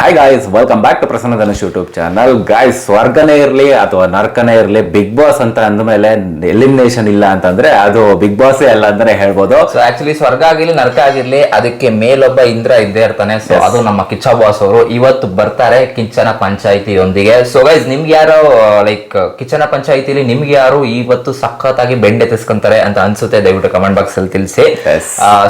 Hi guys welcome back to Prasanna Dhanush YouTube channel guys ಸ್ವರ್ಗನೇ ಇರಲಿ ಅಥವಾ ನರ್ಕನೇ ಇರಲಿ big boss ಅಂತ ಅಂದಮೇಲೆ ಎಲಿಮಿನೇಷನ್ ಇಲ್ಲ ಅಂತಂದ್ರೆ ಅದು ಬಿಗ್ ಬಾಸ್ ಅಲ್ಲ ಅಂದ್ರೆ ಹೇಳ್ಬೋದು. ಸೊ ಆಕ್ಚುಲಿ ಸ್ವರ್ಗ ಆಗಿರ್ಲಿ ನರಕ ಆಗಿರ್ಲಿ ಅದಕ್ಕೆ ಮೇಲೊಬ್ಬ ಇಂದ್ರ ಇದ್ದೇ ಇರ್ತಾನೆ. ಸೊ ಅದು ನಮ್ಮ ಕಿಚ್ಚ ಬಾಸ್ ಅವರು. ಇವತ್ತು ಬರ್ತಾರೆ ಕಿಚ್ಚನ ಪಂಚಾಯಿತಿಯೊಂದಿಗೆ. ಸೊ ಗೈಸ್ ನಿಮ್ಗೆ ಯಾರು ಲೈಕ್ ಕಿಚ್ಚನ ಪಂಚಾಯಿತಿಲಿ ನಿಮ್ಗೆ ಯಾರು ಇವತ್ತು ಸಖತ್ತಾಗಿ ಬೆಂಡೆತ್ತಿಸ್ಕೊಂತಾರೆ ಅಂತ ಅನ್ಸುತ್ತೆ ದಯವಿಟ್ಟು ಕಮೆಂಟ್ ಬಾಕ್ಸ್ ಅಲ್ಲಿ ತಿಳಿಸಿ.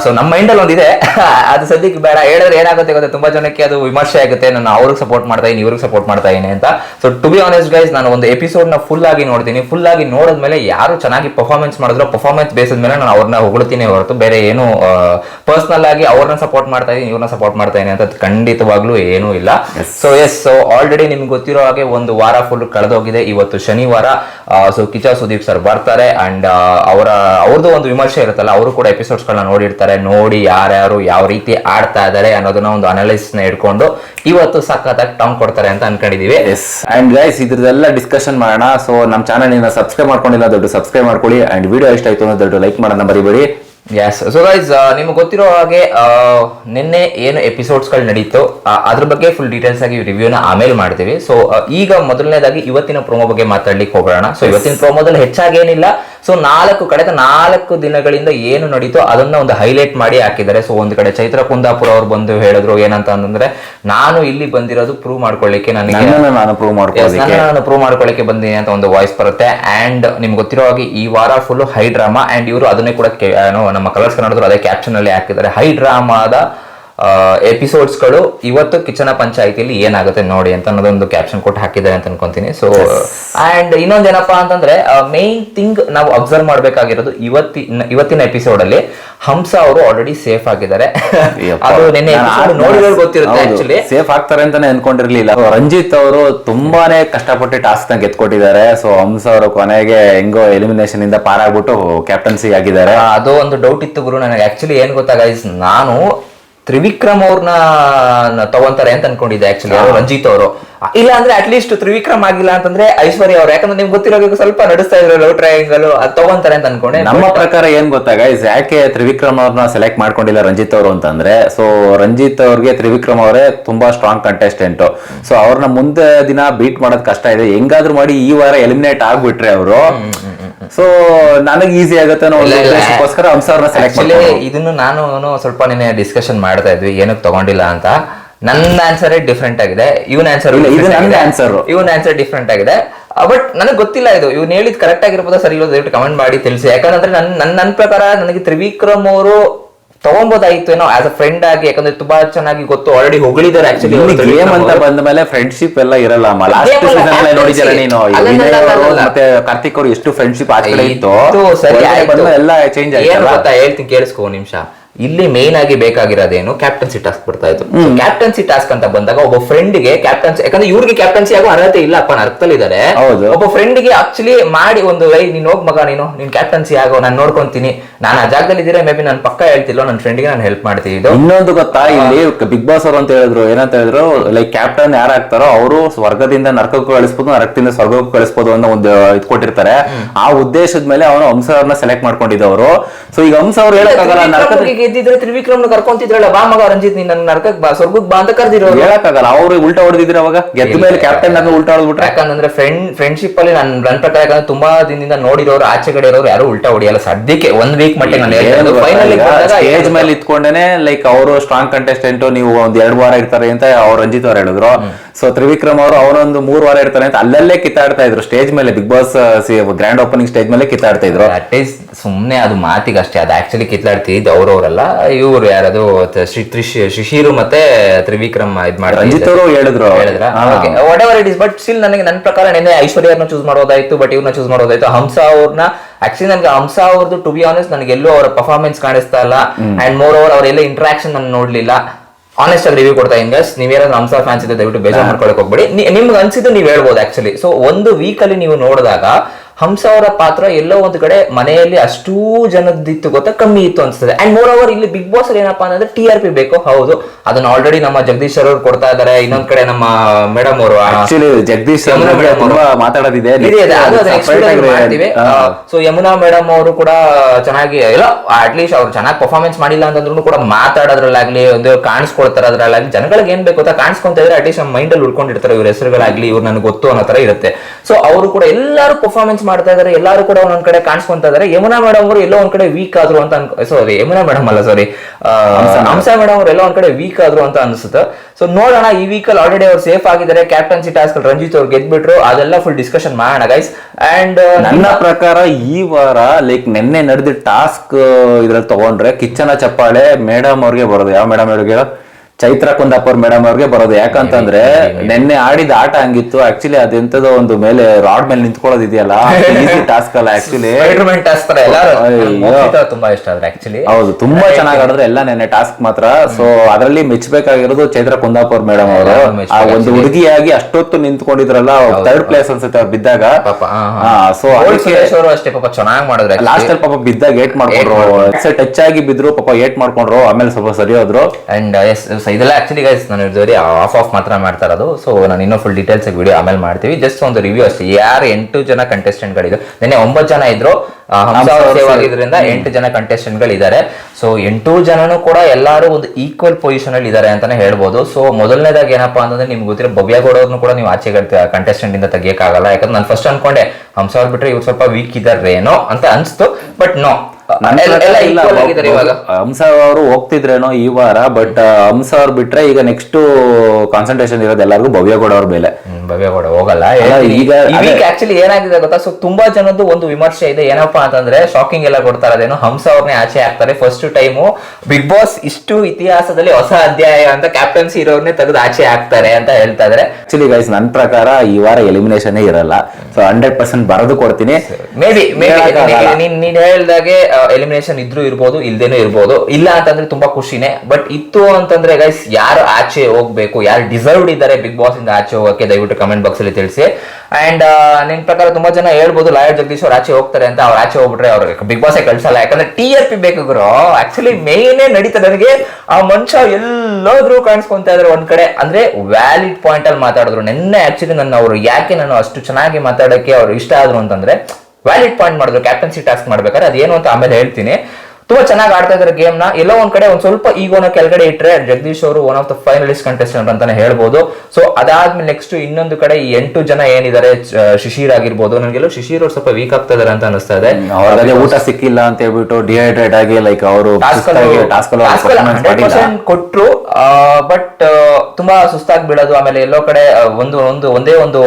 ಸೊ ನಮ್ಮ ಮೈಂಡ್ ಅಲ್ಲಿ ಒಂದಿದೆ. ಅದು ಸದ್ಯಕ್ಕೆ ಬೇಡ. ಹೇಳಿದ್ರೆ ಏನಾಗುತ್ತೆ ಗೊತ್ತೆ? ತುಂಬಾ ಜನಕ್ಕೆ ಅದು ವಿಮರ್ಶೆ ಆಗುತ್ತೆ. ನಾನು ಅವ್ರಿಗೆ ಸಪೋರ್ಟ್ ಮಾಡ್ತಾ ಇದ್ದೀನಿ ಇವ್ರಿಗೆ ಸಪೋರ್ಟ್ ಮಾಡ್ತಾ ಇದ್ದೀನಿ ಅಂತ. So to be honest guys ನಾನು ಒಂದು ಎಪಿಸೋಡ್ನ ಫುಲ್ ಆಗಿ ನೋಡ್ತೀನಿ. ಫುಲ್ ಆಗಿ ನೋಡಿದ್ಮೇಲೆ ಯಾರು ಚೆನ್ನಾಗಿ ಪರ್ಫಾರ್ಮೆನ್ಸ್ ಮಾಡಿದ್ರು ಪರ್ಫಾರ್ಮೆನ್ಸ್ ಬೇಸಿದ ಮೇಲೆ ನಾನು ಅವ್ರನ್ನ ಹೊಗಳ್ತೀನಿ ಹೊರತು ಬೇರೆ ಏನು ಪರ್ಸನಲ್ ಆಗಿ ಅವ್ರನ್ನ ಸಪೋರ್ಟ್ ಮಾಡ್ತಾ ಇದ್ದೀನಿ ಇವ್ರನ್ನ ಸಪೋರ್ಟ್ ಮಾಡ್ತಾ ಇದ್ದೀನಿ ಅಂತ ಖಂಡಿತವಾಗ್ಲೂ ಏನೂ ಇಲ್ಲ. ಸೊ ಎಸ್ ಸೊ ಆಲ್ರೆಡಿ ನಿಮ್ಗೆ ಗೊತ್ತಿರೋ ಹಾಗೆ ಒಂದು ವಾರ ಫುಲ್ ಕಳೆದೋಗಿದೆ. ಇವತ್ತು ಶನಿವಾರ ಸೊ ಕಿಚ ಸುದೀಪ್ ಸರ್ ಬರ್ತಾರೆ ಅಂಡ್ ಅವರ ಅವ್ರದ್ದು ಒಂದು ವಿಮರ್ಶೆ ಇರುತ್ತಲ್ಲ ಅವರು ಕೂಡ ಎಪಿಸೋಡ್ಸ್ ಗಳನ್ನ ನೋಡಿರ್ತಾರೆ. ನೋಡಿ ಯಾರ್ಯಾರು ಯಾವ ರೀತಿ ಆಡ್ತಾ ಇದ್ದಾರೆ ಅನ್ನೋದನ್ನ ಒಂದು ಅನಾಲಿಸ್ನ ಇಟ್ಕೊಂಡು ಇವತ್ತು ಸಖತ್ತಾಗಿ ಟಾಂಗ್ ಕೊಡ್ತಾರೆ ಅಂತ ಅನ್ಕೊಂಡಿದೀವಿ. ಎಸ್ ಅಂಡ್ ಗೈಸ್ ಇದ್ರದೆಲ್ಲ ಡಿಸ್ಕಷನ್ ಮಾಡೋಣ. ಸೊ ನಮ್ಮ ಚಾನಲ್ ಏನ ಸಬ್ಸ್ಕ್ರೈಬ್ ಮಾಡ್ಕೊಂಡಿಲ್ಲ ದೊಡ್ಡ ಸಬ್ಸ್ಕ್ರೈಬ್ ಮಾಡ್ಕೊಳ್ಳಿ. ಅಂಡ್ ವಿಡಿಯೋ ಇಷ್ಟ ಆಯ್ತು ಅಂದ್ರೆ ದೊಡ್ಡ ಲೈಕ್ ಮಾಡೋಣ ಬರೀಬೇಡಿ ಎಸ್ ಸೊ ಗೈಸ್ ನಿಮ್ಗೆ ಗೊತ್ತಿರೋ ಹಾಗೆ ನಿನ್ನೆ ಏನು ಎಪಿಸೋಡ್ಸ್ಗಳು ನಡೀತು ಅದ್ರ ಬಗ್ಗೆ ಫುಲ್ ಡೀಟೇಲ್ಸ್ ಆಗಿ ರಿವ್ಯೂನ ಆಮೇಲೆ ಮಾಡ್ತೀವಿ. ಸೊ ಈಗ ಮೊದಲನೇದಾಗಿ ಇವತ್ತಿನ ಪ್ರೋಮೋ ಬಗ್ಗೆ ಮಾತಾಡ್ಲಿಕ್ಕೆ ಹೋಗೋಣ ಸೊ ಇವತ್ತಿನ ಪ್ರೋಮೋದಲ್ಲಿ ಹೆಚ್ಚಾಗಿ ಏನಿಲ್ಲ. ಸೊ ನಾಲ್ಕು ಕಳೆದ ನಾಲ್ಕು ದಿನಗಳಿಂದ ಏನು ನಡೀತೋ ಅದನ್ನ ಒಂದು ಹೈಲೈಟ್ ಮಾಡಿ ಹಾಕಿದ್ದಾರೆ. ಸೊ ಒಂದು ಕಡೆ ಚೈತ್ರ ಕುಂದಾಪುರ ಅವ್ರು ಬಂದು ಹೇಳಿದ್ರು ಏನಂತ ಅಂತಂದ್ರೆ ನಾನು ಇಲ್ಲಿ ಬಂದಿರೋದು ಪ್ರೂವ್ ಮಾಡ್ಕೊಳ್ಳಿಕ್ಕೆ ನನಗೆ ನಾನು ಪ್ರೂವ್ ನಾನು ಪ್ರೂವ್ ಮಾಡ್ಕೊಳ್ಳಿಕ್ಕೆ ಬಂದಿನಿ ಅಂತ ಒಂದು ವಾಯ್ಸ್ ಬರುತ್ತೆ. ಅಂಡ್ ನಿಮ್ಗೆ ಗೊತ್ತಿರೋ ಹಾಗೆ ಈ ವಾರ ಫುಲ್ ಹೈ ಡ್ರಾಮಾ ಅಂಡ್ ಇವರು ಅದನ್ನೇ ಕೂಡ ನಮ್ಮ ಕಲರ್ಸ್ ಕನ್ನಡದವರು ಅದೇ ಕ್ಯಾಪ್ಷನ್ ಅಲ್ಲಿ ಹಾಕಿದ್ದಾರೆ. ಹೈ ಡ್ರಾಮಾದ ಎಪಿಸೋಡ್ಸ್ಗಳು ಇವತ್ತು ಕಿಚನ ಪಂಚಾಯಿತಿಯಲ್ಲಿ ಏನಾಗುತ್ತೆ ನೋಡಿ ಅಂತ ಅನ್ನೋದೊಂದು ಕ್ಯಾಪ್ಷನ್ ಕೊಟ್ಟು ಹಾಕಿದ್ದಾರೆ ಅಂತ ಅನ್ಕೊಂತೀನಿ. ಸೊ ಅಂಡ್ ಇನ್ನೊಂದೇನಪ್ಪಾ ಅಂತಂದ್ರೆ ಮೇನ್ ಥಿಂಗ್ ನಾವು ಅಬ್ಸರ್ವ್ ಮಾಡಬೇಕಾಗಿರೋದು ಇವತ್ತಿನ ಇವತ್ತಿನ ಎಪಿಸೋಡ್ ಅಲ್ಲಿ ಹಂಸ ಅವರು ಆಲ್ರೆಡಿ ಸೇಫ್ ಆಗಿದ್ದಾರೆ. ಅದು ನಿನ್ನೆ ನೋಡಿದ್ರೆ ಗೊತ್ತಿರುತ್ತೆ ಆಕ್ಚುಲಿ ಸೇಫ್ ಆಗ್ತಾರೆ ಅಂತಾನೆ ಅನ್ಕೊಂಡಿರ್ಲಿಲ್ಲ. ರಂಜಿತ್ ಅವರು ತುಂಬಾನೇ ಕಷ್ಟಪಟ್ಟು ಟಾಸ್ಕ್ನ ಗೆದ್ಕೊಟ್ಟಿದ್ದಾರೆ. ಸೊ ಹಂಸ ಅವರು ಕೊನೆಗೆ ಹೆಂಗೋ ಎಲಿಮಿನೇಷನ್ ಇಂದ ಪಾರಾಗ್ಬಿಟ್ಟು ಕ್ಯಾಪ್ಟನ್ಸಿ ಆಗಿದ್ದಾರೆ. ಅದು ಒಂದು ಡೌಟ್ ಇತ್ತು ಗುರು ನನಗೆ. ಆಕ್ಚುಲಿ ಏನ್ ಗೊತ್ತಾಗ ನಾನು ತ್ರಿವಿಕ್ರಮ್ ಅವ್ರನ್ನ ತಗೊಂತಾರೆ ಅಂತ ಅನ್ಕೊಂಡಿದ್ದೆ ಆಕ್ಚುಲಿ ಅವರು ರಂಜಿತ್ ಅವರು. ಇಲ್ಲ ಅಂದ್ರೆ ಅಟ್ಲೀಸ್ಟ್ ತ್ರಿವಿಕ್ರಮ್ ಆಗಿಲ್ಲ ಅಂತಂದ್ರೆ ಐಶ್ವರ್ಯ ಅವ್ರು ಯಾಕಂದ್ರೆ ನಿಮ್ಗೆ ಗೊತ್ತಿರೋ ಹಾಗೆ ಸ್ವಲ್ಪ ನಡೆಸ್ತಾ ಇದ್ರು ಲವ್ ಟ್ರಯಾಂಗಲ್ ಅದು ತಗೊಂತಾರೆ ಅಂತ ಅನ್ಕೊಂಡೆ. ನಮ್ಮ ಪ್ರಕಾರ ಏನ್ ಗೊತ್ತಾಗ ಇಸ್ ಯಾಕೆ ತ್ರಿವಿಕ್ರಮ್ ಅವ್ರನ್ನ ಸೆಲೆಕ್ಟ್ ಮಾಡ್ಕೊಂಡಿಲ್ಲ ರಂಜಿತ್ ಅವರು ಅಂತಂದ್ರೆ ಸೊ ರಂಜಿತ್ ಅವ್ರಿಗೆ ತ್ರಿವಿಕ್ರಮ್ ಅವರೇ ತುಂಬಾ ಸ್ಟ್ರಾಂಗ್ ಕಂಟೆಸ್ಟೆಂಟ್ ಸೊ ಅವ್ರನ್ನ ಮುಂದೆ ದಿನ ಬೀಟ್ ಮಾಡೋದ್ ಕಷ್ಟ ಇದೆ. ಹೆಂಗಾದ್ರೂ ಮಾಡಿ ಈ ವಾರ ಎಲಿಮಿನೇಟ್ ಆಗ್ಬಿಟ್ರೆ ಅವರು. ಸೊ ನನಗೆ ಈಸಿ ಆಗುತ್ತೆ ಅನ್ನೋ ಒಂದು ಇಲ್ಲ, ಇಲ್ಲ. ಉದ್ದೇಶಕ್ಕೋಸ್ಕರ ಹಂಸ ಸೆಲೆಕ್ಟ್ ಆಕ್ಚುಲಿ ಇದನ್ನು ನಾನು ಸ್ವಲ್ಪ ನಿನ್ನೆ ಡಿಸ್ಕಷನ್ ಮಾಡ್ತಾ ಇದ್ವಿ. ಏನಕ್ಕೆ ತಗೊಂಡಿಲ್ಲ ಅಂತ. ನನ್ನ ಆನ್ಸರ್ ಡಿಫ್ರೆಂಟ್ ಆಗಿದೆ. ಇವನ್ ಆನ್ಸರ್ answer. ಇವನ್ ಆನ್ಸರ್ ಡಿಫ್ರೆಂಟ್ ಆಗಿದೆ. ಬಟ್ ನನಗೆ ಗೊತ್ತಿಲ್ಲ ಇದು. ಇವ್ನು ಹೇಳಿದ್ ಕರೆಕ್ಟ್ ಆಗಿರ್ಬೋದಾ ಸರಿ ಇಲ್ಲೋ ದಯವಿಟ್ಟು ಕಮೆಂಟ್ ಮಾಡಿ ತಿಳಿಸಿ. ಯಾಕಂದ್ರೆ ನನ್ನ ನನ್ನ ಪ್ರಕಾರ ನನಗೆ ತ್ರಿವಿಕ್ರಮ್ ಅವರು ತಗೊಂಬೋದಾಯ್ತು ಏನೋ ಆಸ್ ಅ ಫ್ರೆಂಡ್ ಆಗಿ ಯಾಕಂದ್ರೆ ತುಂಬಾ ಚೆನ್ನಾಗಿ ಗೊತ್ತು ಆಲ್ರೆಡಿ ಹೊಗಳಿದ್ದಾರೆ ಆಕ್ಚುಲಿ ಗೇಮ್ ಅಂತ ಬಂದ ಮೇಲೆ ಫ್ರೆಂಡ್ಶಿಪ್ ಎಲ್ಲ ಇರಲ್ಲ ಲಾಸ್ಟ್ ಸೀಸನ್ ಅಲ್ಲಿ ನೋಡಿದ್ದೀರ ನೀನು. ಮತ್ತೆ ಕಾರ್ತಿಕ್ ಅವರು ಎಷ್ಟು ಫ್ರೆಂಡ್ಶಿಪ್ ಆ ಕಡೆ ಇತ್ತು? ಸರಿ ಎಲ್ಲ ಚೇಂಜ್ ಆಯ್ತು ಹೇಳ್ತೀನಿ ಕೇಳಿಸ್ಕೋ ನಿಮಿಷ. ಇಲ್ಲಿ ಮೇನ್ ಆಗಿ ಬೇಕಾಗಿರೋದೇನು ಕ್ಯಾಪ್ಟನ್ಸಿ ಟಾಸ್ಕ್ ಬರ್ತಾ ಇತ್ತು ಕ್ಯಾಪ್ಟನ್ಸಿ ಟಾಸ್ಕ್ ಅಂತ ಬಂದಾಗ ಒಬ್ಬ ಫ್ರೆಂಡ್ಗೆ ಕ್ಯಾಪ್ಟನ್ಸಿ ಯಾಕಂದ್ರೆ ಇವ್ರಿಗೆ ಕ್ಯಾಪ್ಟನ್ಸಿ ಆಗೋ ಅರ್ಹತೆ ಇಲ್ಲ ಅಪ್ಪ ಅರ್ಥದಲ್ಲಿ ಇದ್ದಾರೆ ಒಬ್ಬ ಫ್ರೆಂಡ್ಗೆ ಆಕ್ಚುಲಿ ಮಾಡಿ ಒಂದು ಲೈ ನೀನ್ ಹೋಗ್ ಮಗ ನೀನು ನೀನ್ ಕ್ಯಾಪ್ಟನ್ಸಿ ಆಗೋ ನಾನು ನೋಡ್ಕೊಂತೀನಿ. ನಾನು ಆ ಜಾಗದಲ್ಲಿ ಇದ್ರೆ ಮೇ ಬಿ ನಾನು ಪಕ್ಕ ಹೇಳ್ತಿಲ್ಲ ನನ್ನ ಫ್ರೆಂಡ್ಗೆ ನಾನು ಹೆಲ್ಪ್ ಮಾಡ್ತೀನಿ. ಇದು ಇನ್ನೊಂದು ಗೊತ್ತಾ? ಇಲ್ಲಿ ಬಿಗ್ ಬಾಸ್ ಅವರು ಅಂತ ಹೇಳಿದ್ರು. ಏನಂತ ಹೇಳಿದ್ರು? ಲೈಕ್ ಕ್ಯಾಪ್ಟನ್ ಯಾರು ಆಗ್ತಾರೋ ಅವರು ಸ್ವರ್ಗದಿಂದ ನರಕಕ್ಕೂ ಕಳಿಸ್ಬೋದು ನರಕದಿಂದ ಸ್ವರ್ಗಕ್ಕೂ ಕಳಿಸ್ಬೋದು ಅನ್ನೋ ಒಂದು ಇದು ಕೊಟ್ಟಿರ್ತಾರೆ. ಆ ಉದ್ದೇಶದ ಮೇಲೆ ಅವನು ಹಂಸ ಅವ್ರನ್ನ ಸೆಲೆಕ್ಟ್ ಮಾಡ್ಕೊಂಡಿದ್ದವರು. ಸೊ ಈಗ ಹಂಸ ಅವ್ರು ಹೇಳಕ್ಕಾಗಲ್ಲ ನರಕ ಗೆದ್ದಿದ್ರೆ ತ್ರಿವಿಕ್ರಮ್ ಕರ್ಕೊಂತಿದ್ರಲ್ಲ ಬಾ ಮಗ ರಂಜಿತ್ ನೀನ್ ನನ್ನ ನರಕಕ್ ಬಾ ಸ್ವರ್ಗಕ್ ಬಾ ಅಂತ ಕರ್ದಿರ ಹೇಳಕ್ಕಾಗಲ್ಲ ಅವ್ರು ಉಲ್ಟಾ ಹೊಡೆದಿದ್ರೆ ಅವಾಗ ಗೆದ್ದ ಮೇಲೆ ಕ್ಯಾಪ್ಟನ್ ಆಗಿ ಉಲ್ಟಾ ಹೊಡೆದ್ಬಿಟ್ರೆ? ಯಾಕಂದ್ರೆ ಫ್ರೆಂಡ್ ಫ್ರೆಂಡ್ಶಿಪ್ ಅಲ್ಲಿ ನಾನು ನನ್ನ ಪ್ರಕಾರ ಯಾಕಂದ್ರೆ ತುಂಬಾ ದಿನದಿಂದ ನೋಡಿರೋರು ಆಚೆ ಕಡೆ ಇರೋರು ಯಾರು ಉಲ್ಟಾ ಹೊಡಿಯಲ್ಲ. ಸದ್ಯಕ್ಕೆ ಒಂದ್ ವೀಕ್ ಮಟ್ಟಿಗೆ ನಾನು ಫೈನಲ್ ಸ್ಟೇಜ್ ಮೇಲೆ ಇತ್ಕೊಂಡೇನೆ ಲೈಕ್ ಅವರು ಸ್ಟ್ರಾಂಗ್ ಕಂಟೆಸ್ಟೆಂಟ್ ನೀವು ಒಂದ್ ಎರಡು ವಾರ ಇರ್ತಾರೆ ಅಂತ ಅವ್ರು ರಂಜಿತ್ ಅವ್ರು ಹೇಳಿದ್ರು. ಸೊ ತ್ರಿವಿಕ್ರಮ್ ಅವರು ಅವರೊಂದು ಮೂರು ವಾರ ಇರ್ತಾರೆ ಅಂತ ಅಲ್ಲಲ್ಲೇ ಕಿತ್ತಾಡ್ತಾ ಇದ್ರು. ಸ್ಟೇಜ್ ಮೇಲೆ Bigg Boss grand opening stage ಮೇಲೆ ಕಿತ್ತಾಡ್ತಾ ಇದ್ರು. ಅಟ್ ಈಸ್ ಸುಮ್ನೆ ಅದು ಮಾತಿಗೆ ಅಷ್ಟೇ ಅದು ಆಕ್ಚುಲಿ ಕಿತ್ತಾಡ್ತಿದ್ದು ಅವ್ರವರಲ್ಲ. ಇವ್ರು ಯಾರದು ಶಿಶಿರು ಮತ್ತೆ ತ್ರಿವಿಕ್ರಮ್ ಇದ್ ಮಾಡಿ ರಂಜಿತ್ ಅವರು ಹೇಳಿದ್ರು. Whatever it is but still ನನಗೆ ನನ್ನ ಪ್ರಕಾರ ನೆನ್ನೆ ಐಶ್ವರ್ಯನ ಚೂಸ್ ಮಾಡೋದಾಯ್ತು ಬಟ್ ಇವ್ರನ್ನ ಚೂಸ್ ಮಾಡೋದಾಯ್ತು. ಹಂಸ ಅವ್ರನ್ನ ಆಕ್ಚುಲಿ ನನಗೆ ಹಂಸ ಅವ್ರದ್ದು ಟು ಬಿ ಆನೆಸ್ಟ್ ನನಗೆ ಎಲ್ಲೂ ಅವರ ಪರ್ಫಾರ್ಮೆನ್ಸ್ ಕಾಣಿಸ್ತಾ ಇಲ್ಲ. ಅಂಡ್ ಮೋರ್ ಓವರ್ ಅವರೆಲ್ಲ ಇಂಟ್ರಾಕ್ಷನ್ ನಾನು ನೋಡ್ಲಿಲ್ಲ. ಆನೆಸ್ಟ್ ಆಗಿ ರಿವ್ಯೂ ಕೊಡ್ತಾ ಇದ್ದೀನಿ ನೀವು ನೀವೇನಾದ್ರು ಹಂಸ ಫ್ಯಾನ್ಸ್ ಇದೆ ದಯವಿಟ್ಟು ಬೇಜಾರು ಮಾಡ್ಕೊಳಕ್ ಹೋಗ್ಬೇಡಿ. ನಿಮ್ಗೆ ಅನ್ಸಿದ್ದು ನೀವು ಹೇಳ್ಬೋದು ಆಕ್ಚುಲಿ ಸೊ ಒಂದು ವೀಕ್ ಅಲ್ಲಿ ನೀವು ನೋಡಿದಾಗ ಹಂಸ ಅವರ ಪಾತ್ರ ಎಲ್ಲೋ ಒಂದು ಕಡೆ ಮನೆಯಲ್ಲಿ ಅಷ್ಟೂ ಜನದಿತ್ತು ಗೊತ್ತಾ? ಕಮ್ಮಿ ಇತ್ತು ಅನ್ಸ್ತದೆ. ಅಂಡ್ ಮೋರ್ ಓವರ್ ಇಲ್ಲಿ ಬಿಗ್ ಬಾಸ್ ಅಲ್ಲಿ ಏನಪ್ಪಾ ಅಂದ್ರೆ ಟಿ ಆರ್ ಪಿ ಬೇಕು. ಹೌದು. ಅದನ್ನ ಆಲ್ರೆಡಿ ನಮ್ಮ ಜಗದೀಶ್ ಸರ್ ಅವ್ರು ಕೊಡ್ತಾ ಇದಾರೆ. ಇನ್ನೊಂದ್ ಕಡೆ ನಮ್ಮ ಮೇಡಮ್ ಅವರು ಆಕ್ಚುಲಿ ಜಗದೀಶ್ ಮಾತಾಡೋದಿದೆ. ಸೊ ಯಮುನಾ ಮೇಡಮ್ ಅವರು ಕೂಡ ಚೆನ್ನಾಗಿ ಇಲ್ಲ ಅಟ್ಲೀಸ್ಟ್ ಅವ್ರು ಚೆನ್ನಾಗಿ ಪರ್ಫಾರ್ಮೆನ್ಸ್ ಮಾಡಿಲ್ಲ ಅಂತಂದ್ರು ಕೂಡ ಮಾತಾಡೋದ್ರಲ್ಲಾಗ್ಲಿ ಒಂದು ಕಾಣಿಸ್ಕೊಳ್ತಾರ ಅದ್ರಲ್ಲಾಗ್ಲಿ ಜನಗಳಿಗೆ ಏನ್ ಬೇಕು ಅಂತ ಕಾಣಿಸ್ಕೊಂತ ಇದ್ರೆ ಅಟ್ಲೀಸ್ಟ್ ನಮ್ಮ ಮೈಂಡ್ ಅಲ್ಲಿ ಉಳ್ಕೊಂಡಿರ್ತಾರೆ. ಇವ್ರ ಹೆಸರುಗಳಾಗ್ಲಿ ಇವ್ರು ನನಗೆ ಗೊತ್ತು ಅನ್ನೋ ತರ ಇರುತ್ತೆ. ಸೊ ಅವರು ಕೂಡ ಎಲ್ಲರೂ ಪರ್ಫಾರ್ಮೆನ್ಸ್ ಮಾಡ್ತಾ ಇದಾರೆ ಎಲ್ಲರೂ ಕೂಡ ಒಂದೊಂದ್ ಕಡೆ ಕಾಣಿಸ್ಕೊಂತ ಇದಾರೆ. ಯಮುನಾ ಮೇಡಮ್ ಅವರು ಎಲ್ಲೋ ಒಂದ್ ಕಡೆ ವೀಕ್ ಆದ್ರು ಅಂತ ಸಾರಿ ಯಮುನಾ ಮೇಡಮ್ ಅಲ್ಲ ಸಾರಿ ಹಂಸ ಮೇಡಮ್ ಅವ್ರು ಎಲ್ಲೋ ಒಂದ್ ಕಡೆ ವೀಕ್ ಆದ್ರು ಅಂತ ಅನ್ಸುತ್ತೆ. ಸೊ ನೋಡೋಣ ಈ ವೀಕ್ ಅಲ್ಲಿ ಆಲ್ರೆಡಿ ಅವ್ರು ಸೇಫ್ ಆಗಿದ್ದಾರೆ. ಕ್ಯಾಪ್ಟನ್ಸಿ ಟಾಸ್ಕ್ ರಂಜಿತ್ ಅವ್ರು ಗೆದ್ಬಿಟ್ರು. ಅದೆಲ್ಲ ಫುಲ್ ಡಿಸ್ಕಷನ್ ಮಾಡೋಣ ಗೈಸ್ ಅಂಡ್ ನನ್ನ ಪ್ರಕಾರ ಈ ವಾರ ಲೈಕ್ ನಿನ್ನೆ ನಡೆದ ಟಾಸ್ಕ್ ಇದ್ರಲ್ಲಿ ತಗೊಂಡ್ರೆ ಕಿಚ್ಚನ ಚಪ್ಪಾಳೆ ಮೇಡಮ್ ಅವ್ರಿಗೆ ಬರೋದು. ಯಾವ ಮೇಡಮ್ ಅವ್ರಿಗೆ ಚೈತ್ರ ಕುಂದಾಪುರ್ ಮೇಡಮ್ ಅವ್ರಿಗೆ ಬರೋದು. ಯಾಕಂತಂದ್ರೆ ನಿನ್ನೆ ಆಡಿದ ಆಟ ಹಂಗಿತ್ತು. ಆಕ್ಚುಲಿ ಅದೆಂತದೋ ಒಂದು ಮೇಲೆ ರಾಡ್ ಮೇಲೆ ನಿಂತ್ಕೊಳ್ಳೋದು ಇದೆಯಲ್ಲ? ಈಸಿ ಟಾಸ್ಕ್ ಅಲ್ಲ ಆಕ್ಚುಲಿ ಟಾಸ್ಕ್. ತುಂಬಾ ಇಷ್ಟ ಆದ್ರೆ ಆಕ್ಚುಲಿ ಹೌದು ತುಂಬಾ ಚೆನ್ನಾಗಿ ಆಡಿದ್ರೆ ಎಲ್ಲ ನೆನ್ನೆ ಟಾಸ್ಕ್ ಮಾತ್ರ. ಸೊ ಅದರಲ್ಲಿ ಮೆಚ್ಚಬೇಕಾಗಿರೋದು ಚೈತ್ರ ಕುಂದಾಪುರ್ ಮೇಡಮ್ ಅವರು. ಆ ಒಂದು ಹುಡುಗಿಯಾಗಿ ಅಷ್ಟೊತ್ತು ನಿಂತ್ಕೊಂಡಿದ್ರಲ್ಲ ಥರ್ಡ್ ಪ್ಲೇಸ್ ಅನ್ಸುತ್ತೆ ಅವ್ರು ಬಿದ್ದಾಗ. ಸೊ ಅಷ್ಟೇ ಪಾಪ ಚೆನ್ನಾಗಿ ಮಾಡಿದ್ರೆ ಲಾಸ್ಟ್ ಅಲ್ಲಿ ಪಾಪ ಬಿದ್ದಾಗ ಏಟ್ ಮಾಡ್ಕೊಂಡ್ರು. ಟಚ್ ಆಗಿ ಬಿದ್ರು ಪಾಪ ಏಟ್ ಮಾಡ್ಕೊಂಡ್ರು. ಆಮೇಲೆ ಸ್ವಲ್ಪ ಸರಿ ಹೋದ್ರು. ಅಂಡ್ ಎಸ್ ಇದೆಲ್ಲ ಆಕ್ಚುಲಿ ಗೈಸ್ ನಾನು ಇದ್ದವರಿ ಆಫ್ ಆಫ್ ಮಾತ್ರ ಮಾಡ್ತಾ ಇರೋದು. ಸೊ ನಾನು ಇನ್ನೂ ಫುಲ್ ಡೀಟೇಲ್ಸ್ ವಿಡಿಯೋ ಆಮೇಲೆ ಮಾಡ್ತೀವಿ. ಜಸ್ಟ್ ಒಂದು ರಿವ್ಯೂ ಅಷ್ಟೇ. ಯಾರು ಎಂಟು ಜನ ಕಂಟೆಸ್ಟೆಂಟ್ಗಳಿದ್ರು ಗಳಿದ್ರು. ನಿನ್ನೆ ಒಂಬತ್ತು ಜನ ಇದ್ರು. ಆಗಿದ್ರಿಂದ ಎಂಟು ಜನ contestant ಗಳಿದ್ದಾರೆ ಸೊ ಎಂಟು ಜನನು ಕೂಡ ಎಲ್ಲರೂ ಒಂದು ಈಕ್ವಲ್ ಪೊಸಿಷನ್ ಅಲ್ಲಿ ಇದ್ದಾರೆ ಅಂತಾನೆ ಹೇಳ್ಬೋದು. ಸೊ ಮೊದಲನೇದಾಗಿ ಏನಪ್ಪಾ ಅಂತಂದ್ರೆ ನಿಮ್ಗೆ ಗೊತ್ತಿರೋ ಭವ್ಯಗೌಡ ಅವ್ರನ್ನು ಕೂಡ ನೀವು ಆಚೆ ಕಂಟೆಸ್ಟೆಂಟ್ ಇಂದ ತೆಗಿಯಕ್ಕಾಗಲ್ಲ. ಯಾಕಂದ್ರೆ ನಾನು ಫಸ್ಟ್ ಅನ್ಕೊಂಡೆ ಹಂಸ ಅವ್ರು ಬಿಟ್ರೆ ಇವ್ರು ಸ್ವಲ್ಪ ವೀಕ್ ಇದಾರೇನೋ ಅಂತ ಅನ್ಸ್ತು. ಬಟ್ ನೋ ಹಂಸ ಅವರು ಹೋಗ್ತಿದ್ರೇನೋ ಈ ವಾರ ಬಟ್ ಹಂಸ ಅವ್ರು ಬಿಟ್ರೆ ಈಗ ನೆಕ್ಸ್ಟ್ ಕಾನ್ಸಂಟ್ರೇಷನ್ ಇರೋದು ಎಲ್ಲರಿಗೂ ಭವ್ಯಗೌಡ ಅವ್ರ ಮೇಲೆ. ಭವ್ಯಗೌಡ ಹೋಗಲ್ಲ. ಈಗ ಆಕ್ಚುಲಿ ಏನಾಗಿದೆ ಗೊತ್ತಾ? ಸೊ ತುಂಬಾ ಜನದ್ದು ಒಂದು ವಿಮರ್ಶೆ ಇದೆ. ಏನಪ್ಪಾ ಅಂತಂದ್ರೆ ಶಾಕಿಂಗ್ ಎಲ್ಲ ಕೊಡ್ತಾ ಇರೋದೇನು ಹಂಸ ಅವ್ರನ್ನೇ ಆಚೆ ಹಾಕ್ತಾರೆ. ಫಸ್ಟ್ ಟೈಮು ಬಿಗ್ ಬಾಸ್ ಇಷ್ಟು ಇತಿಹಾಸದಲ್ಲಿ ಹೊಸ ಅಧ್ಯಾಯ ಅಂತ ಕ್ಯಾಪ್ಟನ್ಸಿ ಇರೋರ್ನೇ ತೆಗೆದು ಆಚೆ ಹಾಕ್ತಾರೆ ಅಂತ ಹೇಳ್ತಾ ಇದ್ರೆ. ಆಕ್ಚುಲಿ ಗೈಸ್ ನನ್ನ ಪ್ರಕಾರ ಈ ವಾರ ಎಲಿಮಿನೇಷನ್ ಇರಲ್ಲ. ಸೊ ಹಂಡ್ರೆಡ್ ಪರ್ಸೆಂಟ್ ಬರೆದು ಕೊಡ್ತೀನಿ. ಮೇಬಿ ಮೇಬಿ ನೀನ್ ಹೇಳ್ದಾಗೆ ಎಲಿಮಿನೇಷನ್ ಇದ್ರೂ ಇರ್ಬೋದು ಇಲ್ದೇನೂ ಇರ್ಬೋದು. ಇಲ್ಲ ಅಂತಂದ್ರೆ ತುಂಬಾ ಖುಷಿನೇ. ಬಟ್ ಇತ್ತು ಅಂತಂದ್ರೆ ಗೈಸ್ ಯಾರು ಆಚೆ ಹೋಗ್ಬೇಕು ಯಾರು ಡಿಸರ್ವ್ಡ್ ಇದ್ದಾರೆ ಬಿಗ್ ಬಾಸ್ ಇಂದ ಆಚೆ ಹೋಗಕ್ಕೆ? ದಯವಿಟ್ಟು ಕಮೆಂಟ್ ಬಾಕ್ಸ್ ಅಲ್ಲಿ ತಿಳಿಸಿ. ಅಂಡ್ ನಿನ್ ಪ್ರಕಾರ ತುಂಬಾ ಜನ ಹೇಳ್ಬೋದು, ಲಾಯರ್ ಜಗದೀಶ್ ಅವ್ರು ಆಚೆ ಹೋಗ್ತಾರೆ ಅಂತ ಅವ್ರು ಆಚೆ ಹೋಗ್ಬಿಟ್ರೆ ಅವ್ರಿಗೆ ಬಿಗ್ ಬಾಸ್ ಕಳ್ಸಲ್ಲ. ಯಾಕಂದ್ರೆ ಟಿ ಆರ್ ಪಿ ಬೇಕು ಗುರು. ಆಕ್ಚುಲಿ ಮೇನೇ ನಡೀತದೆ ನನಗೆ. ಆ ಮನುಷ್ಯ ಎಲ್ಲಾದ್ರೂ ಕಾಣಿಸ್ಕೊಂತ ಇದ್ರೆ ಒಂದ್ ಕಡೆ. ಅಂದ್ರೆ ವ್ಯಾಲಿಡ್ ಪಾಯಿಂಟ್ ಅಲ್ಲಿ ಮಾತಾಡಿದ್ರು. ನಿನ್ನೆ ಆಕ್ಚುಲಿ ನನ್ನ ಅವರು ಯಾಕೆ ನಾನು ಅಷ್ಟು ಚೆನ್ನಾಗಿ ಮಾತಾಡೋಕೆ ಅವ್ರು ಇಷ್ಟ ಆದ್ರು ಅಂತಂದ್ರೆ ವ್ಯಾಲಿಡ್ ಪಾಯಿಂಟ್ ಮಾಡಿದ್ರು. ಕ್ಯಾಪ್ಟನ್ಸಿ ಟಾಸ್ಕ್ ಮಾಡ್ಬೇಕಾದ್ರೆ ಅದೇನು ಅಂತ ಆಮೇಲೆ ಹೇಳ್ತೀನಿ. ತುಂಬಾ ಚೆನ್ನಾಗಿ ಆಡ್ತಾ ಇದ್ದಾರೆ ಗೇಮ್ನ. ಎಲ್ಲೋ ಒಂದ್ ಕಡೆ ಒಂದ್ ಸ್ವಲ್ಪ ಈಗೋನ ಕೆಳಗಡೆ ಇಟ್ರೆ ಜಗದೀಶ್ ಅವರು one of the finalist contestant ಅಂತಾನೆ ಹೇಳ್ಬೋದು. ಸೊ ಅದಾದ್ಮೇಲೆ ನೆಕ್ಸ್ಟ್ ಇನ್ನೊಂದು ಕಡೆ ಈ ಎಂಟು ಜನ ಏನಿದ್ದಾರೆ ಶಿಶಿರ್ ಆಗಿರ್ಬೋದು. ನನಗೆಲ್ಲೋ ಶಿಶಿರ್ ಅವ್ರು ಸ್ವಲ್ಪ ವೀಕ್ ಆಗ್ತಾ ಇದಾರೆ ಅಂತ ಅನಿಸ್ತಾ ಇದೆ. ಅವ್ರಿಗೆ ಊಟ ಸಿಕ್ಕಿಲ್ಲ ಅಂತ ಹೇಳ್ಬಿಟ್ಟು ಡಿಹೈಡ್ರೇಟ್ ಆಗಿ ಲೈಕ್ ಅವರು ಕೊಟ್ರು. ಬಟ್ ತುಂಬಾ ಸುಸ್ತಾಗಿ ಬಿಡೋದು ಆಮೇಲೆ ಎಲ್ಲೋ ಕಡೆ ಒಂದು ಒಂದು ಒಂದೇ ಒಂದು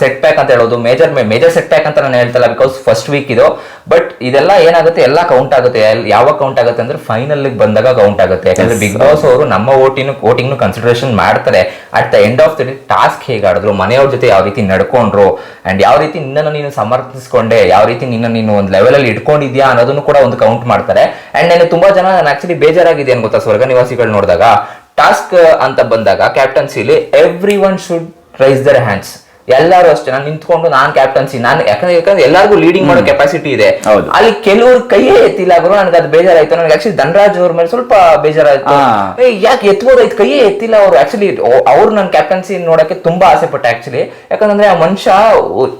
ಸೆಟ್ ಪ್ಯಾಕ್ ಅಂತ ಹೇಳೋದು. ಮೇಜರ್ ಮೇಜರ್ ಸೆಟ್ ಪ್ಯಾಕ್ ಅಂತ ನಾನು ಹೇಳ್ತಲ್ಲ ಬಿಕಾಸ್ ಫಸ್ಟ್ ವೀಕ್ ಇದು. ಬಟ್ ಇದೆಲ್ಲ ಏನಾಗುತ್ತೆ? ಎಲ್ಲ ಕೌಂಟ್ ಆಗುತ್ತೆ. ಯಾವಾಗ ಕೌಂಟ್ ಆಗುತ್ತೆ ಅಂದ್ರೆ ಫೈನಲ್ ಬಂದಾಗ ಕೌಂಟ್ ಆಗುತ್ತೆ. ಯಾಕಂದ್ರೆ ಬಿಗ್ ಬಾಸ್ ಅವರು ನಮ್ಮ ಓಟಿನ ವೋಟಿಂಗ್ ಕನ್ಸಿಡರೇಷನ್ ಮಾಡ್ತಾರೆ. At the end of the day task ಹೇಗೆ ಆಡಿದ್ರು ಮನೆಯವ್ರ ಜೊತೆ ಯಾವ ರೀತಿ ನಡ್ಕೊಂಡ್ರು ಅಂಡ್ ಯಾವ ರೀತಿ ನಿನ್ನನ್ನು ನೀನು ಸಮರ್ಥಿಸ್ಕೊಂಡೆ ಯಾವ ರೀತಿ ನಿನ್ನ ನೀನು ಒಂದು ಲೆವೆಲ್ ಅಲ್ಲಿ ಇಟ್ಕೊಂಡಿದ್ಯಾ ಅನ್ನೋದನ್ನು ಕೂಡ ಒಂದು ಕೌಂಟ್ ಮಾಡ್ತಾರೆ. ಅಂಡ್ ನಾನು ತುಂಬಾ ಜನ ನಾನು ಆಕ್ಚುಲಿ ಬೇಜಾರಾಗಿದೆ ಅನ್ ಗೊತ್ತಾ ಸ್ವರ್ಗ ನಿವಾಸಿಗಳು ನೋಡಿದಾಗ. ಟಾಸ್ಕ್ ಅಂತ ಬಂದಾಗ ಕ್ಯಾಪ್ಟನ್ಸಿಲಿ everyone should raise their hands ಎಲ್ಲರೂ ಅಷ್ಟೇ ನಾನು ನಿಂತ್ಕೊಂಡು ನಾನ್ ಕ್ಯಾಪ್ಟನ್ಸಿ ನಾನು ಯಾಕಂದ್ರೆ ಯಾಕಂದ್ರೆ ಎಲ್ಲರಿಗೂ ಲೀಡಿಂಗ್ ಮಾಡೋ ಕೆಪಾಸಿಟಿ ಇದೆ. ಅಲ್ಲಿ ಕೆಲವರು ಕೈಯೇ ಎತ್ತಿಲ್ಲ ಗುರು ನನಗೆ ಅದು ಬೇಜಾರಾಯ್ತು. ನನಗೆ ಆಕ್ಚುಲಿ ಧನರಾಜ್ ಅವ್ರ ಮೇಲೆ ಸ್ವಲ್ಪ ಬೇಜಾರಾಯ್ತು. ಏ, ಯಾಕೆ ಎತ್ಬೋದಾಯ್ತು? ಕೈಯೇ ಎತ್ತಿಲ್ಲ ಅವರು. ಆಕ್ಚುಲಿ ಅವ್ರು ನನ್ನ ಕ್ಯಾಪ್ಟನ್ಸಿ ನೋಡಕ್ಕೆ ತುಂಬಾ ಆಸೆ ಪಟ್ಟೆ ಆಕ್ಚುಲಿ ಯಾಕಂದ್ರೆ ಆ ಮನುಷ್ಯ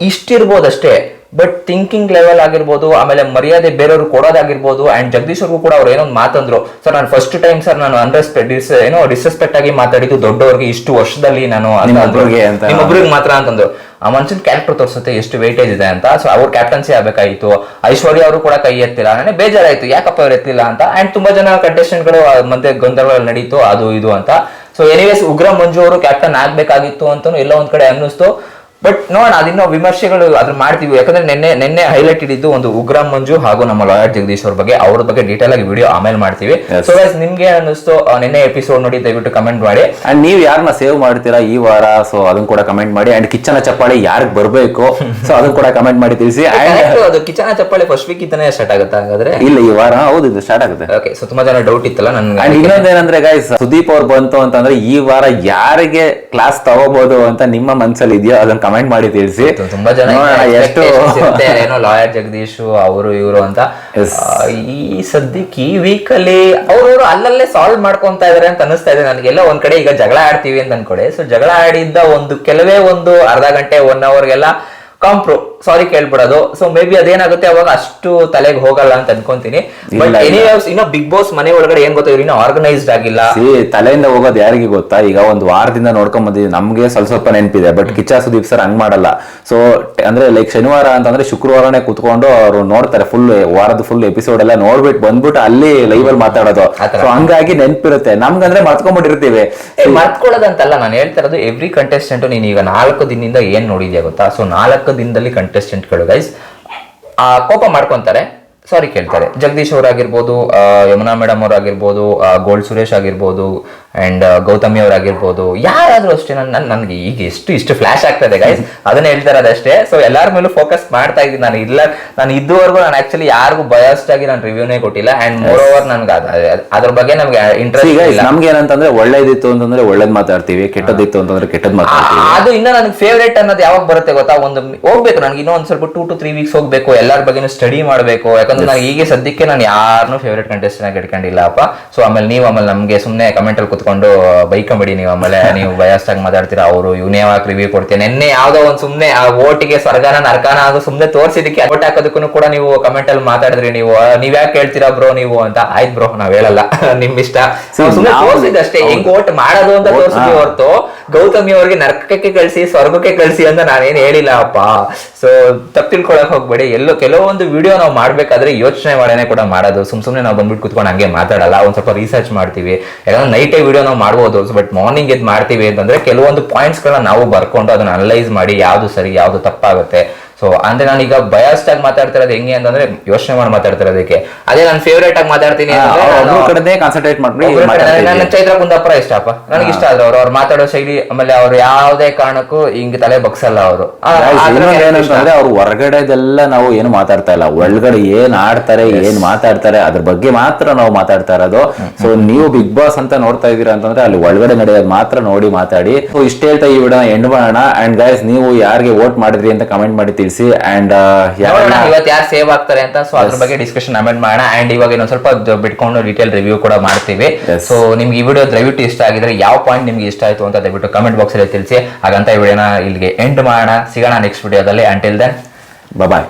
ಇಷ್ಟಿರ್ಬೋದಷ್ಟೇ. ಬಟ್ ಥಿಂಕಿಂಗ್ ಲೆವೆಲ್ ಆಗಿರ್ಬೋದು ಆಮೇಲೆ ಮರ್ಯಾದೆ ಬೇರೆಯವ್ರು ಕೊಡೋದಾಗಿರ್ಬೋದು ಆ್ಯಂಡ್ ಜಗದೀಶ್ ಅವ್ರಿಗೂ ಕೂಡ ಅವ್ರು ಏನೊಂದು ಮಾತಂದ್ರು ಸರ್ ನಾನು ಫಸ್ಟ್ ಟೈಮ್ ಸರ್ ನಾನು ಅನ್ರೆಸ್ಪೆಕ್ಟ್ ಏನೋ ಡಿಸ್ರೆಸ್ಪೆಕ್ಟ್ ಆಗಿ ಮಾತಾಡಿದ್ದು ದೊಡ್ಡವ್ರಿಗೆ ಇಷ್ಟು ವರ್ಷದಲ್ಲಿ ನಾನು. ನಿಮ್ಮೊಬ್ರಿಗೆ ಮಾತ್ರ ಅಂತಂದ್ರು. ಆ ಮನುಷ್ಯನ ಕ್ಯಾರೆಕ್ಟರ್ ತೋರಿಸುತ್ತೆ ಎಷ್ಟು ವೇಟೇಜ್ ಇದೆ ಅಂತ. ಸೊ ಅವ್ರ ಕ್ಯಾಪ್ಟನ್ಸಿ ಆಗ್ಬೇಕಾಗಿತ್ತು. ಐಶ್ವರ್ಯ ಅವರು ಕೂಡ ಕೈ ಎತ್ತಿಲ್ಲ. ನನಗೆ ಬೇಜಾರಾಯ್ತು ಯಾಕಪ್ಪ ಅವ್ರು ಎತ್ತಿಲ್ಲ ಅಂತ. ಆ್ಯಂಡ್ ತುಂಬಾ ಜನ ಕಂಟೆಸ್ಟೆಂಟ್ಗಳು ಮತ್ತೆ ಗೊಂದಲಗಳು ನಡೀತು ಅದು ಇದು ಅಂತ. ಸೊ ಎನಿವೇಸ್ ಉಗ್ರ ಮಂಜು ಅವರು ಕ್ಯಾಪ್ಟನ್ ಆಗ್ಬೇಕಾಗಿತ್ತು ಅಂತ ಎಲ್ಲ ಒಂದ್ ಕಡೆ ಅನ್ನಿಸ್ತು. ಬಟ್ ನೋಡೋಣ ಅದಿನ್ನೂ ವಿಮರ್ಶೆಗಳು ಅದ್ರ ಮಾಡ್ತೀವಿ. ಯಾಕಂದ್ರೆ ನಿನ್ನೆ ನಿನ್ನೆ ಹೈಲೈಟ್ ಇದ್ದು ಒಂದು ಉಗ್ರಂ ಮಂಜು ಹಾಗೂ ನಮ್ಮ ಲಾಯರ್ ಜಗದೀಶ್ ಅವ್ರ ಬಗ್ಗೆ. ಅವ್ರ ಬಗ್ಗೆ ಡೀಟೇಲ್ ಆಗಿ ವಿಡಿಯೋ ಆಮೇಲೆ ಮಾಡ್ತೀವಿ. ಸೊ ಗೈಸ್ ನಿಮ್ಗೆ ಅನ್ನಿಸ್ತು ನಿನ್ನೆ ಎಪಿಸೋಡ್ ನೋಡಿ ದಯವಿಟ್ಟು ಕಮೆಂಟ್ ಮಾಡಿ. ಅಂಡ್ ನೀವು ಯಾರನ್ನ ಸೇವ್ ಮಾಡ್ತೀರಾ ಈ ವಾರ? ಸೊ ಅದನ್ನ ಕೂಡ ಕಮೆಂಟ್ ಮಾಡಿ. ಅಂಡ್ ಕಿಚನ ಚಪ್ಪಾಳಿ ಯಾರಿಗೆ ಬರಬೇಕು? ಸೊ ಅದನ್ನ ಕೂಡ ಕಮೆಂಟ್ ಮಾಡಿ ತಿಳಿಸಿ. ಅಂಡ್ ಅದು ಕಿಚನ ಚಪ್ಪಾಳೆ ಫಸ್ಟ್ ವೀಕ್ ಇದ್ದಾನೆ ಸ್ಟಾರ್ಟ್ ಆಗುತ್ತೆ ಹಾಗಾದ್ರೆ? ಇಲ್ಲ ಈ ವಾರ ಹೌದು ಇದು ಸ್ಟಾರ್ಟ್ ಆಗುತ್ತೆ. ಓಕೆ ಸೊ ತುಂಬಾ ಜನ ಡೌಟ್ ಇತ್ತಲ್ಲ ಅಂಡ್ ನನ್ಗೆ ಇನ್ನೊಂದೇನಂದ್ರೆ ಗೈಸ್ ಸುದೀಪ್ ಅವ್ರು ಬಂತು ಅಂತಂದ್ರೆ ಈ ವಾರ ಯಾರಿಗೆ ಕ್ಲಾಸ್ ತಗೋಬಹುದು ಅಂತ ನಿಮ್ಮ ಮನ್ಸಲ್ಲಿ ಇದೆಯೋ ಅದನ್ನ ಕಮೆಂಟ್ ಮಾಡಿ ತಿಳಿಸಿ. ತುಂಬಾ ಜನ ಎಷ್ಟು ಏನೋ ಲಾಯರ್ ಜಗದೀಶ್ ಅವರು ಇವರು ಅಂತ. ಈ ಸದ್ಯಕ್ಕೆ ಈ ವೀಕ್ ಅಲ್ಲಿ ಅವ್ರವ್ರು ಅಲ್ಲಲ್ಲೇ ಸಾಲ್ವ್ ಮಾಡ್ಕೊಂತ ಇದಾರೆ ಅಂತ ಅನಿಸ್ತಾ ಇದೆ ನನಗೆಲ್ಲ ಒಂದ್ ಕಡೆ ಈಗ ಜಗಳ ಆಡ್ತೀವಿ ಅಂತ ಅನ್ಕೊಳ್ಳಿ ಸೊ ಜಗಳ ಆಡಿದ್ದ ಒಂದು ಕೆಲವೇ ಒಂದು ಅರ್ಧ ಗಂಟೆ ಒನ್ ಅವರ್ಗೆಲ್ಲ ಕಾಂಪ್ರೋ ಸಾರಿ ಕೇಳ್ಬಿಡೋದು. ಸೊ ಮೇ ಬಿ ಅದೇನಾಗುತ್ತೆ? ಅವಾಗ ಅಷ್ಟು ತಲೆಗೆ ಹೋಗಲ್ಲ ಅಂತ ಅನ್ಕೊಂತೀನಿ. ಬಟ್ ಎನಿವೇಸ್ ಎನಿ ಇನ್ನ ಬಿಗ್ ಬಾಸ್ ಮನೆ ಒಳಗಡೆ ಏನ್ ಗೊತ್ತಾ ಇವ್ರು ಇನ್ನೂ ಆರ್ಗನೈಸ್ಡ್ ಆಗಿಲ್ಲ. ತಲೆಯಿಂದ ಹೋಗೋದು ಯಾರಿಗೆ ಗೊತ್ತಾ? ಈಗ ಒಂದು ವಾರದಿಂದ ನೋಡ್ಕೊಂಡ್ ಬಂದಿದ್ದೀವಿ ನಮ್ಗೆ ಸ್ವಲ್ಪ ಸ್ವಲ್ಪ ನೆನಪಿದೆ. ಬಟ್ ಕಿಚ್ಚ ಸುದೀಪ್ ಸರ್ ಹಂಗ್ ಮಾಡಲ್ಲ. ಸೊ ಅಂದ್ರೆ ಲೈಕ್ ಶನಿವಾರ ಅಂತಂದ್ರೆ ಶುಕ್ರವಾರನೇ ಕುತ್ಕೊಂಡು ಅವರು ನೋಡ್ತಾರೆ ಫುಲ್ ವಾರದ ಫುಲ್ ಎಪಿಸೋಡ್ ಎಲ್ಲ ನೋಡ್ಬಿಟ್ಟು ಬಂದ್ಬಿಟ್ಟು ಅಲ್ಲಿ ಲೈವ್ ಅಲ್ಲಿ ಮಾತಾಡೋದು. ಸೊ ಹಂಗಾಗಿ ನೆನ್ಪಿರುತ್ತೆ. ನಮ್ಗಂದ್ರೆ ಮರ್ತ್ಕೊಂಡ್ಬಿಟ್ಟಿರ್ತೀವಿ. ಮರ್ತ್ಕೊಳ್ಳೋದಂತಲ್ಲ ನಾನು ಹೇಳ್ತಾ ಇರೋದು ಎವ್ರಿ ಕಂಟೆಸ್ಟೆಂಟ್ ನೀನು ಈಗ ನಾಲ್ಕು ದಿನದಿಂದ ಏನ್ ನೋಡಿದ್ಯಾ ಗೊತ್ತಾ? ಸೊ ನಾಲ್ಕು ದಿನದಲ್ಲಿ ಕಂಟೆಸ್ಟೆಂಟ್ಗಳು ಗೈಸ್ ಆ, ಕೋಪ ಮಾಡ್ಕೊಂತಾರೆ. ಸಾರಿ ಕೇಳ್ತಾರೆ. ಜಗದೀಶ್ ಅವರಾಗಿರ್ಬೋದು ಯಮುನಾ ಮೇಡಮ್ ಅವರಾಗಿರ್ಬೋದು ಗೋಲ್ಡ್ ಸುರೇಶ್ ಆಗಿರ್ಬೋದು ಅಂಡ್ ಗೌತಮಿ ಅವರಾಗಿರ್ಬೋದು ಯಾರಾದ್ರೂ ಅಷ್ಟೇ ನನ್ನ ನನ್ನ ನನ್ಗೆ ಈಗ ಎಷ್ಟು ಇಷ್ಟು ಫ್ಲ್ಯಾಶ್ ಆಗ್ತದೆ ಗೈಸ್ ಅದನ್ನ ಹೇಳ್ತಾ ಇರೋದಷ್ಟೇ ಸೊ ಎಲ್ಲಾರ ಮೇಲೂ ಫೋಕಸ್ ಮಾಡ್ತಾ ಇದ್ದೀನಿ. ನಾನು ಇಲ್ಲ ನಾನು ಇದುವರೆಗೂ ನಾನು ಆ್ಯಕ್ಚುಲಿ ಯಾರಿಗೂ ಬಯಸ್ಟ್ ಆಗಿ ನಾನು ರಿವ್ಯೂನೇ ಕೊಟ್ಟಿಲ್ಲ. ಆ್ಯಂಡ್ ಮೋರ್ ಓವರ್ ನನ್ಗೆ ಅದ್- ಅದ್- ಅದ್ರ ಬಗ್ಗೆ ನಮಗೆ ಇಂಟ್ರೆಸ್ಟ್ ಇಲ್ಲ. ನಮ್ಗೆ ಏನಂತಂದ್ರೆ ಒಳ್ಳೇದಿತ್ತು ಅಂತಂದ್ರೆ ಒಳ್ಳೇದ್ ಮಾತಾಡ್ತೀವಿ ಕೆಟ್ಟದಿತ್ತು ಅಂತಂದ್ರೆ ಕೆಟ್ಟದ್ ಮಾತಾಡ್ತೀವಿ. ಅದು ಇನ್ನ ನನಗೆ ಫೇವ್ರೇಟ್ ಅನ್ನೋದು ಯಾವಾಗ ಬರುತ್ತೆ ಗೊತ್ತಾ? ಒಂದು ಹೋಗ್ಬೇಕು ನನಗೆ ಇನ್ನೂ ಒಂದ್ ಸ್ವಲ್ಪ ಟೂ ಟು ತ್ರೀ ವೀಕ್ಸ್ ಹೋಗ್ಬೇಕು ಎಲ್ಲರ ಬಗ್ಗೆನೂ ಸ್ಟಡಿ ಮಾಡಬೇಕು. ಯಾಕಂದ್ರೆ ನಾನು ಈಗ ಸದ್ಯಕ್ಕೆ ನಾನು ಯಾರನ್ನೂ ಫೇವ್ರೇಟ್ ಕಂಟೆಸ್ಟೆಂಟ್ ಆಗಿ ಇಟ್ಕೊಂಡಿಲ್ಲಪ್ಪ ಸೊ ಆಮೇಲೆ ನೀವು ಆಮೇಲೆ ನಮಗೆ ಸುಮ್ಮನೆ ಕಮೆಂಟ್ ಅಲ್ಲಿ ಕುತ್ಕೊಂಡು ಬೈಕೊಂಬಿಡಿ ನೀವು ಆಮೇಲೆ ನೀವು ಬಯಸ್ಟ್ ಮಾತಾಡ್ತೀರಾ ಅವರು ಇವನೇ ಯಾವಾಗ ರಿವ್ಯೂ ಕೊಡ್ತೀನಿ ನಿನ್ನೆ ಯಾವ್ದೋ ಒಂದ್ ಸುಮ್ನೆ ಆ ಓಟಿಗೆ ಸ್ವರ್ಗನ ನರ್ಕಾನ ಅದು ಸುಮ್ನೆ ತೋರಿಸಿದಕ್ಕೆ ಓಟ್ ಹಾಕೋದಕ್ಕೂ ಕೂಡ ನೀವು ಕಮೆಂಟ್ ಅಲ್ಲಿ ಮಾತಾಡಿದ್ರಿ ನೀವು. ನೀವ್ ಯಾಕೆ ಹೇಳ್ತೀರಾ ಬ್ರೋ ನೀವು ಅಂತ? ಆಯ್ತು ಬ್ರೋ ನಾವ್ ಹೇಳಲ್ಲ. ನಿಮ್ ಇಷ್ಟ ಸುಮ್ನೆ ತೋರಿಸಿದಷ್ಟೇ ಹೆಂಗ್ ಓಟ್ ಮಾಡೋದು ಅಂತ ತೋರಿಸಿದ್ವಿ. ಹೊರತು. ಗೌತಮಿ ಅವ್ರಿಗೆ ನರಕಕ್ಕೆ ಕಳಿಸಿ, ಸ್ವರ್ಗಕ್ಕೆ ಕಳಿಸಿ ಅಂತ ನಾನೇನು ಹೇಳಿಲ್ಲ ಅಪ್ಪ. ಸೊ ತಪ್ಪು ತಿಳ್ಕೊಳಕ್ ಹೋಗ್ಬೇಡಿ. ಎಲ್ಲೋ ಕೆಲವೊಂದು ವಿಡಿಯೋ ನಾವು ಮಾಡ್ಬೇಕಾದ್ರೆ ಯೋಚನೆ ಮಾಡೇನೆ ಕೂಡ ಮಾಡೋದು. ಸುಮ್ ಸುಮ್ಮನೆ ನಾವು ಬಂದ್ಬಿಟ್ಟು ಕುತ್ಕೊಂಡು ಹಂಗೆ ಮಾತಾಡಲ್ಲ. ಒಂದ್ ಸ್ವಲ್ಪ ರಿಸರ್ಚ್ ಮಾಡ್ತೀವಿ. ಯಾಕಂದ್ರೆ ನೈಟೇ ವಿಡಿಯೋ ನಾವು ಮಾಡ್ಬೋದು. ಬಟ್ ಮಾರ್ನಿಂಗ್ ಎದ್ದು ಮಾಡ್ತೀವಿ ಅಂತಂದ್ರೆ ಕೆಲವೊಂದು ಪಾಯಿಂಟ್ಸ್ ಗಳನ್ನ ನಾವು ಬರ್ಕೊಂಡು ಅದನ್ನ ಅನಲೈಸ್ ಮಾಡಿ ಯಾವ್ದು ಸರಿ, ಯಾವ್ದು ತಪ್ಪಾಗುತ್ತೆ. ಸೊ ಅಂದ್ರೆ ನಾನು ಈಗ ಬಯಾಸ್ಟ್ ಆಗಿ ಮಾತಾಡ್ತಿರೋದು ಹೆಂಗೆ ಅಂತಂದ್ರೆ ಯೋಚನೆ ಮಾಡಿ ಮಾತಾಡ್ತಿರೋದಕ್ಕೆ ಅದೇ ನಾನು ಫೇವ್ರೇಟ್ ಆಗಿ ಮಾತಾಡ್ತೀನಿ ಕಾನ್ಸಂಟ್ರೇಟ್ ಮಾತಾಡ್ತಾ ನನ್ನ ಚೈತ್ರ ಕುಂದಾಪುರ ಇಷ್ಟ ಅಪ್ಪ. ನನಗೆ ಇಷ್ಟ ಆದ್ರೆ ಅವ್ರು ಅವ್ರು ಮಾತಾಡೋ ಶೈಲಿ ಆಮೇಲೆ ಅವ್ರು ಯಾವುದೇ ಕಾರಣಕ್ಕೂ ಹಿಂಗ್ ತಲೆ ಬಗ್ಸಲ್ಲ ಅವರು. ಏನಂತಂದ್ರೆ ಅವ್ರು ಹೊರಗಡೆದೆಲ್ಲ ನಾವು ಏನು ಮಾತಾಡ್ತಾ ಇಲ್ಲ. ಒಳಗಡೆ ಏನ್ ಆಡ್ತಾರೆ ಏನ್ ಮಾತಾಡ್ತಾರೆ ಅದ್ರ ಬಗ್ಗೆ ಮಾತ್ರ ನಾವು ಮಾತಾಡ್ತಾ ಇರೋದು. ಸೊ ನೀವು ಬಿಗ್ ಬಾಸ್ ಅಂತ ನೋಡ್ತಾ ಇದೀರಾ ಅಂತಂದ್ರೆ ಅಲ್ಲಿ ಒಳಗಡೆ ನಡೆಯೋದು ಮಾತ್ರ ನೋಡಿ ಮಾತಾಡಿ. ಸೊ ಇಷ್ಟ ಹೇಳ್ತಾ ಈ ವಿಡಿಯೋ ಎಂಡ್ ಮಾಡೋಣ. ಅಂಡ್ ಗೈಸ್ ನೀವು ಯಾರಿಗೆ ವೋಟ್ ಮಾಡಿದ್ರಿ ಅಂತ ಕಮೆಂಟ್ ಮಾಡಿ ತಿಳಿಸಿ ಅಂಡ್ ಯಾರನ್ನ ಇವತ್ತು ಯಾರು ಸೇವ್ ಆಗ್ತಾರೆ ಅಂತ. ಸೊ ಅದ್ರ ಬಗ್ಗೆ ಡಿಸ್ಕಷನ್ ಅಮೆಂಡ್ ಮಾಡೋಣ. ಅಂಡ್ ಇವಾಗ ಇನ್ನೊಂದು ಸ್ವಲ್ಪ ಬಿಟ್ಕೊಂಡು ಡೀಟೇಲ್ ರಿವ್ಯೂ ಕೂಡ ಮಾಡ್ತೀವಿ. ಸೊ ನಿಮ್ಗೆ ಈ ವಿಡಿಯೋ ದಯವಿಟ್ಟು ಇಷ್ಟ ಆಗಿದ್ರೆ ಯಾವ ಪಾಯಿಂಟ್ ನಿಮ್ಗೆ ಇಷ್ಟ ಆಯ್ತು ಅಂತ ದಯವಿಟ್ಟು ಕಮೆಂಟ್ ಬಾಕ್ಸ್ ಅಲ್ಲಿ ತಿಳಿಸಿ. ಹಾಗಂತ ಈ ವಿಡಿಯೋನ ಇಲ್ಲಿಗೆ ಎಂಡ್ ಮಾಡೋಣ. ಸಿಗೋಣ ನೆಕ್ಸ್ಟ್ ವಿಡಿಯೋದಲ್ಲಿ ಅಂಟಿಲ್ ದೆನ್ ಬಾಯ್